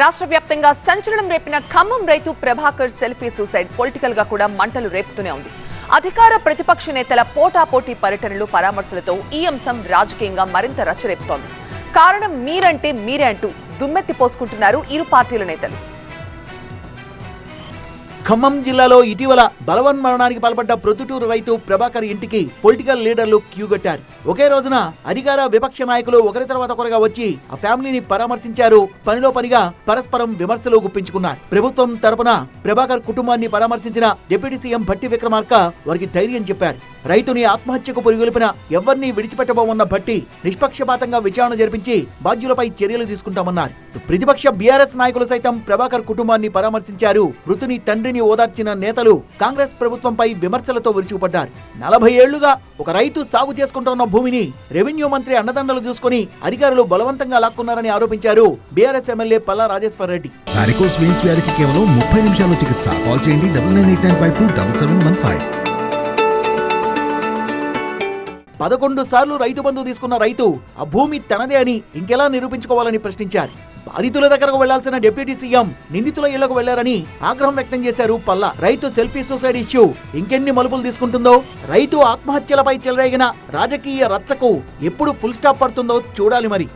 రాష్ట్ర వ్యాప్తంగా సంచలనం రేపిన ఖమ్మం రైతు ప్రభాకర్ సెల్ఫీ సూసైడ్. పొలిటికల్గా కూడా మంటలు రేపుతూనే ఉంది. అధికార ప్రతిపక్ష నేతల పోటాపోటీ పర్యటనలు పరామర్శలతో ఈ అంశం రాజకీయంగా మరింత రచ్చరేపుతోంది. కారణం మీరంటే మీరే అంటూ దుమ్మెత్తి పోసుకుంటున్నారు ఇరు పార్టీల నేతలు. ఖమ్మం జిల్లాలో ఇటీవల బలవన్ మరణానికి పాల్పడ్డ ప్రొద్దుటూరు రైతు ప్రభాకర్ ఇంటికి పొలిటికల్ లీడర్లు క్యూ కట్టారు. ఒకే రోజున అధికార విపక్ష నాయకులు ఒకరి తర్వాత ఒకరుగా వచ్చి ఆ ఫ్యామిలీని పరామర్శించారు. పనిలో పనిగా పరస్పరం విమర్శలు గుప్పించుకున్నారు. ప్రభుత్వం తరపున ప్రభాకర్ కుటుంబాన్ని పరామర్శించిన డిప్యూటీ సీఎం భట్టి విక్రమార్క వారికి ధైర్యం చెప్పారు. రైతుని ఆత్మహత్యకు పురిగొలిపిన ఎవరిని విడిచిపెట్టబోమన్న భట్టి నిష్పక్షపాతంగా విచారణ జరిపించి బాధ్యులపై చర్యలు తీసుకుంటామన్నారు. ప్రతిపక్ష బీఆర్ఎస్ నాయకులు సైతం ప్రభాకర్ కుటుంబాన్ని పరామర్శించారు. మృతుని తండ్రి తండ్రిని ఓదార్చిన నేతలు కాంగ్రెస్ ప్రభుత్వంపై విమర్శలతో విరుచుకుపడ్డారు నలభై ఏళ్ళుగా ఒక రైతు సాగు చేసుకుంటున్న భూమిని రెవెన్యూ మంత్రి అండదండలు చూసుకుని అధికారులు బలవంతంగా లాక్కున్నారని ఆరోపించారు బీఆర్ఎస్ ఎమ్మెల్యే పల్లా రాజేశ్వర్ రెడ్డి. వ్యాధికి కేవలం ముప్పై నిమిషాల్లో చికిత్స. కాల్ చేయండి double nine eight nine five two double seven one five. పదకొండు సార్లు రైతు బంధు తీసుకున్న రైతు ఆ భూమి తనదే అని ఇంకెలా నిరూపించుకోవాలని ప్రశ్నించారు. బాధితుల దగ్గరకు వెళ్ళాల్సిన డిప్యూటీ సీఎం నిందితుల ఇళ్ళకు వెళ్ళారని ఆగ్రహం వ్యక్తం చేశారు పల్లా. రైతు సెల్ఫీ సూసైడ్ ఇష్యూ. ఇంకెన్ని మలుపులు తీసుకుంటుందో? రైతు ఆత్మహత్యలపై చెలరేగిన రాజకీయ రచ్చకు ఎప్పుడు ఫుల్ స్టాప్ పడుతుందో చూడాలి మరి.